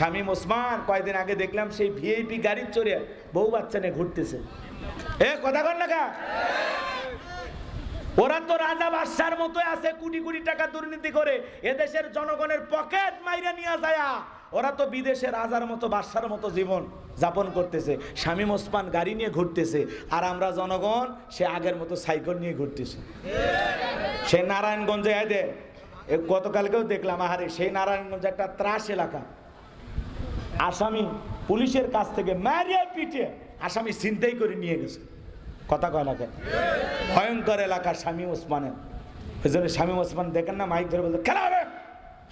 শামীম ওসমান কয়েকদিন আগে দেখলাম সেই ভিআইপি গাড়ির চড়ে বউ বাচ্চা নিয়ে ঘুরতেছে। এ, কথা কর না? ওরা তো রাজা বাদশার মতো আছে, কোটি কোটি টাকা দুর্নীতি করে, এদেশের জনগণের পকেট মাইরা নিয়ে যায়। ওরা তো বিদেশে রাজার মতো, বাদশার মতো জীবন যাপন করতেছে। শামীম ওসমান গাড়ি নিয়ে ঘুরতেছে, আর আমরা জনগণ সে আগের মতো সাইকেল নিয়ে ঘুরতেছে। সে নারায়ণগঞ্জে দে গতকালকেও দেখলাম, আহারে, সেই নারায়ণগঞ্জ একটা ত্রাস এলাকা। আসামি পুলিশের কাছ থেকে মারিয়া পিটে আসামি চিন্তাই করে নিয়ে গেছে। কথা কয় না? ভয়ঙ্কর এলাকা স্বামী ওসমানের। ওই জন্য স্বামী ওসমান দেখেন না, মাইক ধরে বলতে, খেলা হবে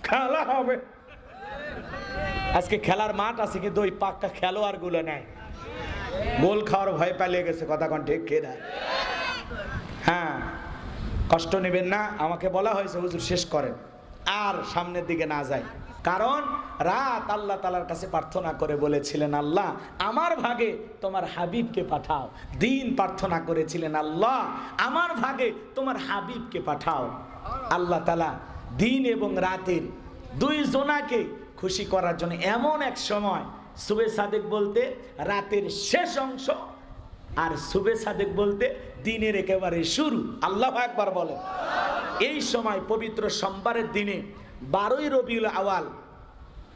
খেলা হবে। আজকে খেলার মাঠ আছে, কিন্তু ওই পাক্কা খেলোয়াড়গুলো নেয় গোল খাওয়ার ভয় পালিয়ে গেছে, কথা কন ঠিক খেয়ে হ্যাঁ কষ্ট নেবেন না, আমাকে বলা হয়েছে, হুজুর, শেষ করেন। আর সামনের দিকে না যায়। কারণ রাত আল্লাহ তালার কাছে প্রার্থনা করে বলেছিলেন, আল্লাহ, আমার ভাগে তোমার হাবিবকে পাঠাও। দিন প্রার্থনা করেছিলেন, আল্লাহ, আমার ভাগে তোমার হাবিবকে পাঠাও। আল্লাহ তালা দিন এবং রাতের দুই জোনাকে খুশি করার জন্য এমন এক সময় সুবে সাদেক বলতে রাতের শেষ অংশ আর সুবে সাদেক বলতে দিনের একেবারে শুরু। আল্লাহ একবার বলে এই সময় পবিত্র সোমবারের দিনে বারোই রবিউল আওয়াল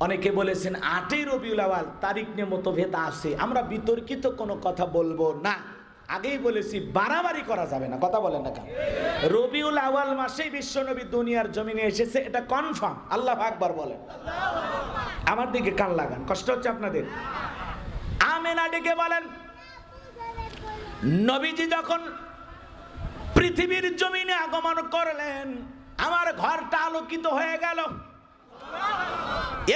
অনেকে বলেছেন, আটই রবিউল আওয়াল তারিখ নিয়ে মতভেদ আছে। আমরা বিতর্কিত কোনো কথা বলব না। আগেই বলেছি, বাড়াবাড়ি করা যাবে না। কথা বলেন না কেন? রবিউল আওয়াল মাসেই বিশ্বনবী দুনিয়ার জমিনে এসেছে, এটা কনফার্ম আল্লাহ একবার বলেন। আমার দিকে কান লাগান, কষ্ট হচ্ছে আপনাদের? আমেনা ডেকে বলেন, নবীজি যখন পৃথিবীর জমিনে আগমন করলেন, আমার ঘরটা আলোকিত হয়ে গেল।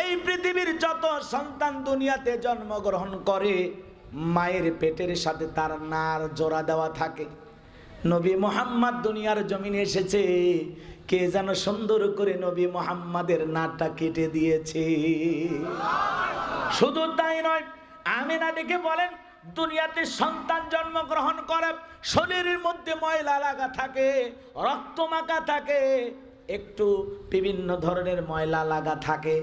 এই পৃথিবীর যত সন্তান দুনিয়াতে জন্মগ্রহণ করে, মায়ের পেটের সাথে তার নার জোড়া দেওয়া থাকে। নবী মোহাম্মদ দুনিয়ার জমিনে এসেছে, কে যেন সুন্দর করে নবী মোহাম্মদের নাটটা কেটে দিয়েছে। শুধু তাই নয়, আমিনা ডেকে বলেন, দুনিয়াতে সন্তান জন্মগ্রহণ করে, শরীরের মধ্যে ময়লা লাগা থাকে রক্ত মাখা থাকে, একটু বিভিন্ন ধরনের ময়লা লাগা থাকে।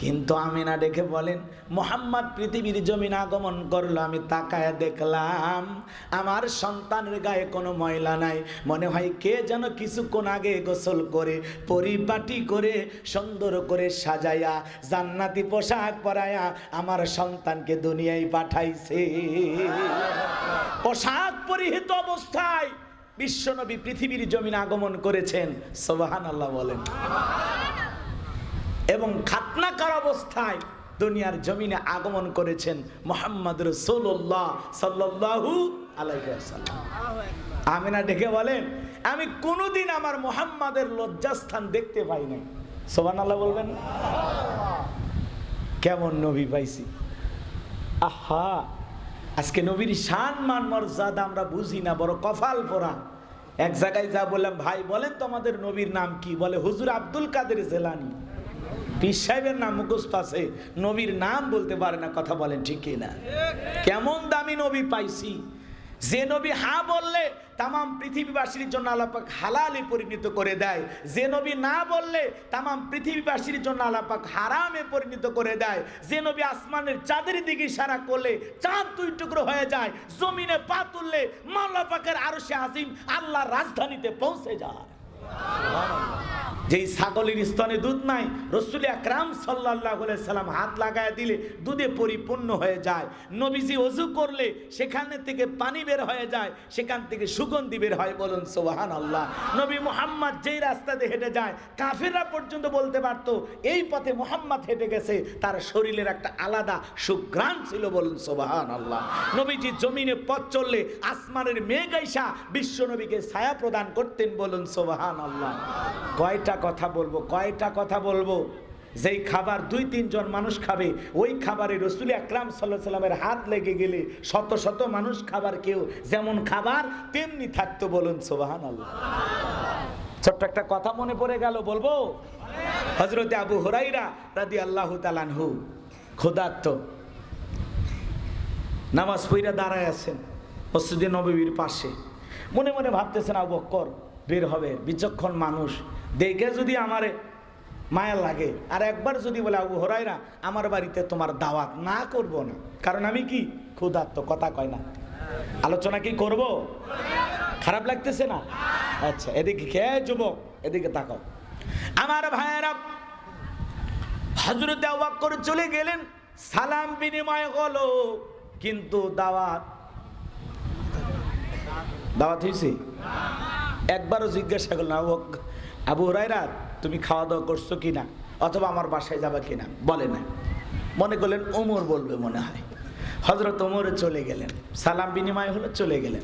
কিন্তু আমিনা ডেকে বলেন, মোহাম্মদ পৃথিবীর জমিন আগমন করল, আমি তাকায় দেখলাম আমার সন্তানের গায়ে কোনো ময়লা নাই। মনে হয় কে যেন কিছুক্ষণ আগে গোসল করে, পরিপাটি করে, সুন্দর করে সাজাইয়া জান্নাতি পোশাক পরায়া আমার সন্তানকে দুনিয়ায় পাঠাইছে। পোশাক পরিহিত অবস্থায় বিশ্বনবী পৃথিবীর জমিন আগমন করেছেন। সোবাহান আল্লাহ বলেন। এবং খাতনাকার অবস্থায় দুনিয়ার জমিনে আগমন করেছেন মোহাম্মদ রসুল্লাহ সাল্লাহু আমিনা ডেকে বলেন, আমি কোনোদিন আমার মোহাম্মদের লজ্জাস্থান দেখতে পাই নাই। সোবান আল্লাহ বলবেন কেমন নবী পাইছি? আহা, আজকে নবীর শান মান মর্যাদা আমরা বুঝি না, বড় কফাল পরা এক জায়গায় যা বললাম, ভাই, বলেন তো আমাদের নবীর নাম কি? বলে, হুজুর আব্দুল কাদের জেলানি। পীর সাহেবের নাম মুখস্থ আছে, নবীর নাম বলতে পারে না, কথা বলেন ঠিক না কেমন দামি নবী পাইছি? যে নবী হা বললে তামাম পৃথিবীবাসীর জন্য আলাপাক হালালে পরিণত করে দেয়। যে নবী না বললে তামাম পৃথিবীবাসীর জন্য আলাপাক হারামে পরিণত করে দেয়। যে নবী আসমানের চাঁদের দিকে ইশারা করলে চাঁদ দুই টুকরো হয়ে যায়, জমিনে পা তুললে মাল্লা পাকের আরও সে আজিম আল্লাহর রাজধানীতে পৌঁছে যায়। যেই ছাগলের স্তনে দুধ নাই, রসুল আকরাম সাল্লাহ সাল্লাম হাত লাগায় দিলে দুধে পরিপূর্ণ হয়ে যায়। নবীজি অজু করলে সেখানে থেকে পানি বের হয়ে যায়, সেখান থেকে সুগন্ধি বের হয় বলুন সোবাহান আল্লাহ নবী মোহাম্মদ যেই রাস্তাতে হেঁটে যায়, কাফেররা পর্যন্ত বলতে পারতো, এই পথে মোহাম্মদ হেঁটে গেছে, তার শরীরের একটা আলাদা সুঘ্রাণ ছিল বলুন সোবাহান আল্লাহ নবীজি জমিনে পথ চললে আসমানের মেঘাইসা বিশ্ব নবীকে ছায়া প্রদান করতেন বলুন সোবাহান আল্লাহ কয়টা কথা বলব, কয়টা কথা বলব? যেই খাবার দুই, তিনজন মানুষ খাবে, ওই খাবারে রসুল আকরাম সাল্লাহ সাল্লামের হাত লেগে গেলে শত শত মানুষ খাবার কেউ যেমন খাবার, তেমনি থাকতো বলুন সোবাহান আল্লাহ ছোট্ট একটা কথা মনে পড়ে গেল, বলব? হজরতে আবু হরাইরা রাদি আল্লাহ তালানহু ক্ষুধার্ত। নামাজ পইরা দাঁড়ায় আছেন, মসজিদে নবীর পাশে। মনে মনে ভাবতেছেন, আবু বক্কর, বের হবে, বিচক্ষণ মানুষ। দেখে যদি আমার মায়া লাগে, আর একবার যদি বলে, আবু হরাইরা আমার বাড়িতে তোমার দাওয়াত না করব না। কারণ আমি কি? ক্ষুধার্ত, কথা কয় না। আলোচনা কি করব? খারাপ লাগতেছে না? আচ্ছা এদিকে খেয়ে যুবক, এদিকে তাকাও। আমার ভাইয়েরা হজরত অবাক করে চলে গেলেন, সালাম বিনিময় হলো, কিন্তু দাওয়াত দাওয়াত হয়েছে একবারও জিজ্ঞাসা করলেন, আবু আবু হরাইরা তুমি খাওয়া দাওয়া করছ কিনা? অথবা আমার বাসায় যাবা কিনা? বলে না। মনে করলেন ওমর বলবে মনে হয়। হজরত ওমরে চলে গেলেন। সালাম বিনিময় হলো চলে গেলেন।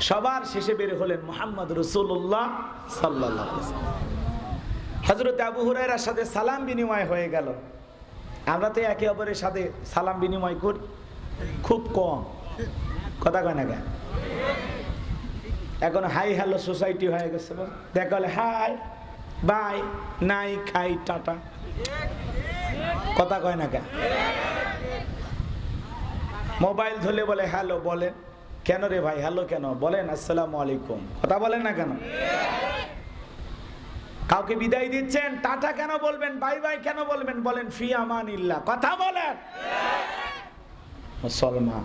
সবার শেষে বের হলেন মোহাম্মদ রসুল্লাহ সাল্লাহ হজরত আবু হুরাইরার সাথে সালাম বিনিময় হয়ে গেল। আমরা তো একে অপরের সাথে সালাম বিনিময় করি, খুব কম। কথা কয় না কেন? এখন হাই হ্যালো সোসাইটি হয়ে গেছে। দেখা হলে, হাই। বাই, নাই, খাই, টাটা। কথা কয় না কেন? মোবাইল ধরলে বলে, হ্যালো, বলেন। কেন রে ভাই? হ্যালো কেন? বলেন, আসসালামু আলাইকুম। কথা বলেন না কেন? কাউকে বিদায় দিচ্ছেন? টাটা কেন বলবেন? বাই বাই কেন বলবেন? বলেন, ফি আমান ইল্লা কথা বলেন। মুসলমান,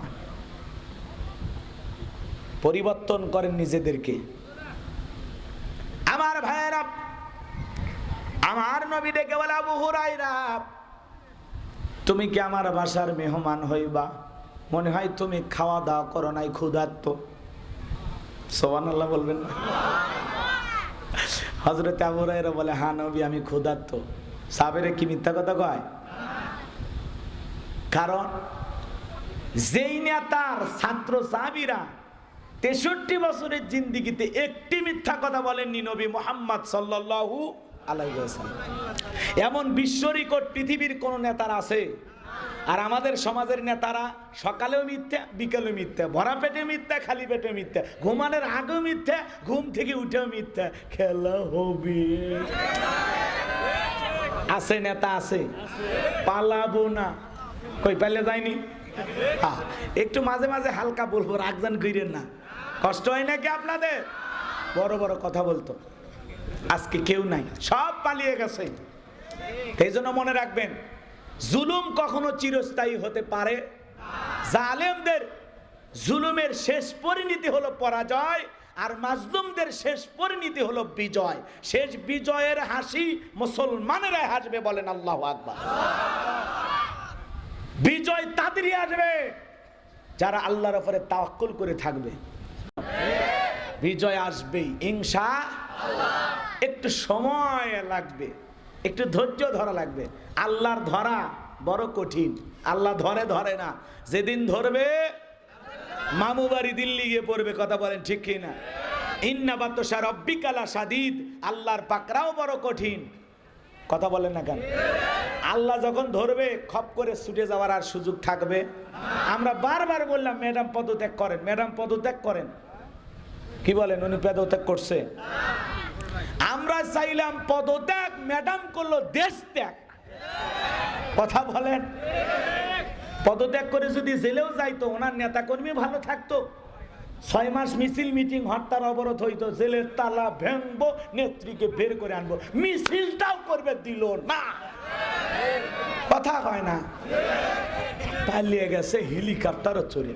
পরিবর্তন করেন নিজেদেরকে আমার ভাইয়েরা আমার নবী ডেকে বলে তুমি কি আমার বাসার মেহমান হইবা? মনে হয় তুমি খাওয়া দাওয়া করো নাই, ক্ষুধার্ত। সোবান আল্লাহ বলবেন হজরত আবু হুরাইরা বলে হ্যাঁ নবী, আমি ক্ষুধার্ত। সাবেরে কি মিথ্যা কথা কয়? কারণ যেই নেতার ছাত্র সাহাবিরা তেষট্টি বছরের জিন্দিগিতে একটি মিথ্যা কথা বলেননি নবী মোহাম্মদ সাল্লাল্লাহু এমন বিশ্ব রেকর্ড পৃথিবীর কোন নেতার আছে? আর আমাদের সমাজের নেতারা সকালেও মিথ্যা, বিকেলেও মিথ্যা, ভরা পেটে মিথ্যা, খালি পেটে মিথ্যা, ঘুমানোর আগেও মিথ্যা, ঘুম থেকে উঠেও মিথ্যা। খেলা হবে। আছে নেতা আছে। পালাবো না। কই পাইলে যায়নি? একটু মাঝে মাঝে হালকা বলব, রাগজান কইরেন না। কষ্ট হয় নাকি আপনাদের? বড় বড় কথা বলতো। আজকে কেউ নাই, সব পালিয়ে গেছে। এই জন্য মনে রাখবেন, জুলুম কখনো চিরস্থায়ী হতে পারে। জালেমদের জুলুমের শেষ পরিণতি হলো পরাজয়, আর মাজলুমদের শেষ পরিণতি হলো বিজয়। শেষ বিজয়ের হাসি মুসলমানেরা হাসবে বলেন আল্লাহ আকবার। বিজয় তাদেরই আসবে যারা আল্লাহর ওপরে তাওয়াক্কুল করে থাকবে। বিজয় আসবেই ইনশা একটু সময় লাগবে, একটু ধৈর্য ধরা লাগবে। আল্লাহর ধরা বড় কঠিন, আল্লাহ ধরে ধরে না। যেদিন ধরবে, মামু বাড়ি দিল্লি গিয়ে পড়বে, কথা বলেন ঠিক কি না? ইন্না বাতসা রব্বিকালা সাদিদ আল্লাহর পাকরাও বড় কঠিন। কথা বলেন না কেন? আল্লাহ যখন ধরবে, খপ করে ছুটে যাওয়ার আর সুযোগ থাকবে। আমরা বারবার বললাম, ম্যাডাম পদত্যাগ করেন, ম্যাডাম পদত্যাগ করেন। কি বলেন, উনি পদত্যাগ করছে? আমরা চাইলাম পদত্যাগ, ম্যাডাম করল দেশ ত্যাগ কথা বলেন। পদত্যাগ করে যদি জেলেও যাইতো, ওনার নেতা কর্মী ভালো থাকতো। ছয় মাস মিছিল, মিটিং, হরতাল, অবরোধ হইতো, জেলের তালা ভেঙবো, নেত্রীকে বের করে আনব। মিছিলটাও করবে, দিল না। কথা হয় না। পালিয়ে গেছে হেলিকপ্টারও চড়ে।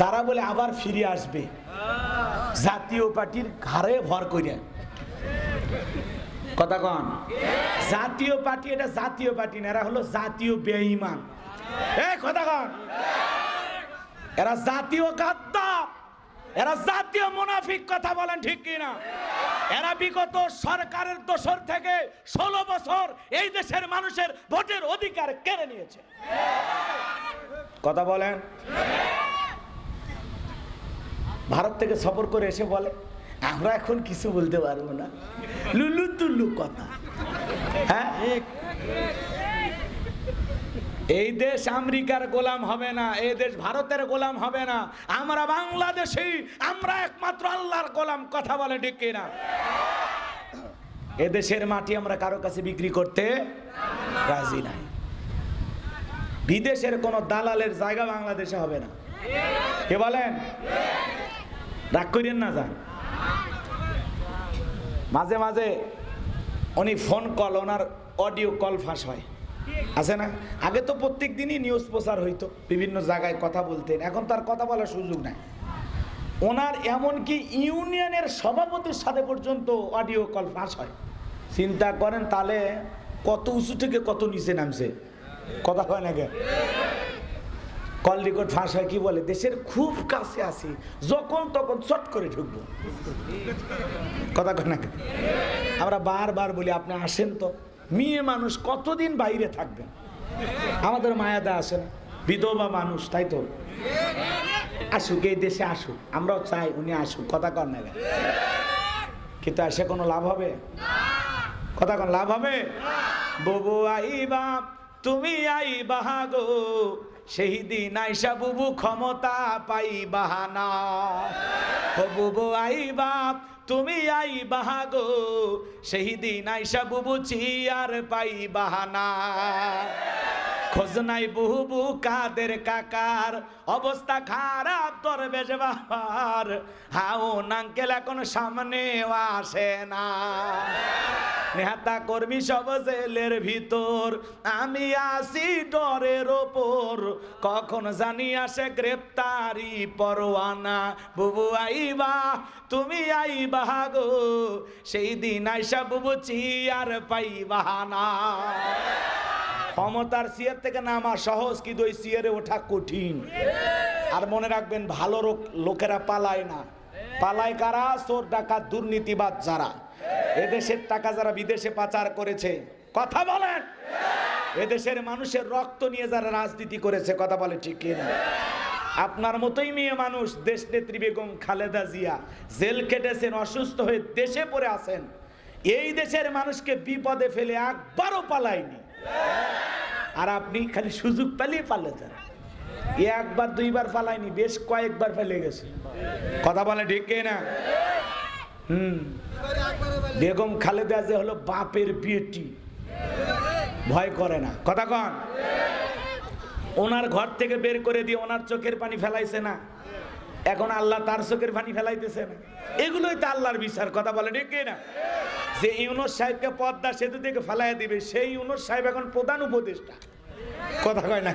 তারা বলে আবার ফিরে আসবে। জাতীয় পার্টির ঘাড়ে ভর করে কথা কন? জাতীয় পার্টি এটা জাতীয় পার্টি না, এরা হলো জাতীয় বেঈমান। কথা কন? এরা জাতীয় গাদ্দার। এরা জাতীয় মুনাফিক, কথা বলেন ঠিক কিনা? এরা বিগত সরকারের দোসর থেকে ষোলো বছর এই দেশের মানুষের ভোটের অধিকার কেড়ে নিয়েছে। কথা বলেন? ভারত থেকে সফর করে এসে বলে, আমরা এখন কিছু বলতে পারব না। লুলু তুল্লু কথা। হ্যাঁ? এই দেশ আমেরিকার গোলাম হবে না, এই দেশ ভারতের গোলাম হবে না। আমরা বাংলাদেশি, আমরা একমাত্র আল্লাহর গোলাম, কথা বলে ঠিক কিনা এদেশের মাটি আমরা কারও কাছে বিক্রি করতে রাজি নাই। বিদেশের কোন দালালের জায়গা বাংলাদেশে হবে না। কে বলেন? রাগ করেন না যান মাঝে মাঝে উনি ফোন কল ওনার অডিও কল ফাঁস হয়। আছে না? আগে তো প্রত্যেক দিনই নিউজ প্রচার হইতো, বিভিন্ন জায়গায় কথা বলতেন, এখন তার কথা বলার সুযোগ নাই। ওনার এমনকি ইউনিয়নের সভাপতির সাথে পর্যন্ত অডিও কল ফাঁস হয়। চিন্তা করেন তাহলে কত উঁচু থেকে কত নিচে নামছে? কথা হয় না কে? কল রেকর্ড ফাঁস হয় কি বলে? দেশের খুব কাছে আছি যখন তখন চট করে ঢুকবো। কথা কয় আমরা বারবার বলি আপনি আসেন তো। মেয়ে মানুষ কতদিন বাইরে থাকবেন আমাদের মায়াদা আসে না? বিধবা মানুষ তাই তো? আসুক এই দেশে আসুক আমরাও চাই উনি আসুক কথা কর না কেন? কিন্তু এসে কোনো লাভ হবে? কথা কোন লাভ হবে? বুবু আইবা তুমি আইবা গো। সেই দিন আইসা বুবু ক্ষমতা পাই বাহানা বুবু আই বাপ তুমি আইবা গো। সেই দিন আইসা বুবু চিয়ার পাই না। খোঁজ নাই বুবু কাদের কাকার? অবস্থা খারাপ তোর বেজে বাবার নাঙ্কেল এখন সামনে আসে না। নেহাতা কর্মী সব জেলের ভিতর। আমি আসি ডরের ওপর। কখন জানি আসে গ্রেপ্তারি পরোয়ানা। বুবু আইবা, তুমি আইবা গো। সেই দিন আইসা বুবু চিয়ার পাইবা না ক্ষমতার সিয়ার থেকে নামা সহজ, কিন্তু ওই সিয়ারে ওঠা কঠিন। আর মনে রাখবেন, ভালো লোকেরা পালায় না। পালায় কারা? চোর, ডাকাত দুর্নীতিবাদ যারা। এদেশের টাকা যারা বিদেশে পাচার করেছে, কথা বলেন। এদেশের মানুষের রক্ত নিয়ে যারা রাজনীতি করেছে, কথা বলে ঠিক কিনা আপনার মতোই মেয়ে মানুষ দেশ নেত্রী বেগম খালেদা জিয়া, জেল কেটেছেন অসুস্থ হয়ে দেশে পড়ে আছেন। এই দেশের মানুষকে বিপদে ফেলে একবারও পালায়নি। আর আপনি খালি সুযোগ পেলেই পালে যান। একবার, দুইবার পালায়নি, বেশ কয়েকবার ফেলে গেছে। কথা বলে ঠিক না? হুম। বেগম খালেদা যে হলো বাপের বিয়েটি ভয় করে না। কথা কন। ওনার ঘর থেকে বের করে দিয়ে ওনার চোখের পানি ফেলাইছে না। এখন আল্লাহ তার চোখের পানি ফেলাইতেছে না। এগুলোই তো আল্লাহর বিচার, কথা বলে ঠিক না? যে ইউনুস সাহেবকে পদ্মা সেতু থেকে ফেলাই দিবে, সেই ইউনুস সাহেব এখন প্রধান উপদেষ্টা। কথা কয় না?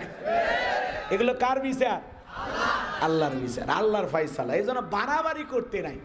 এগুলো কার বিচার? আল্লাহর বিচার, আল্লাহর ফাইসালা এই জন্য বাড়াবাড়ি করতে নাই।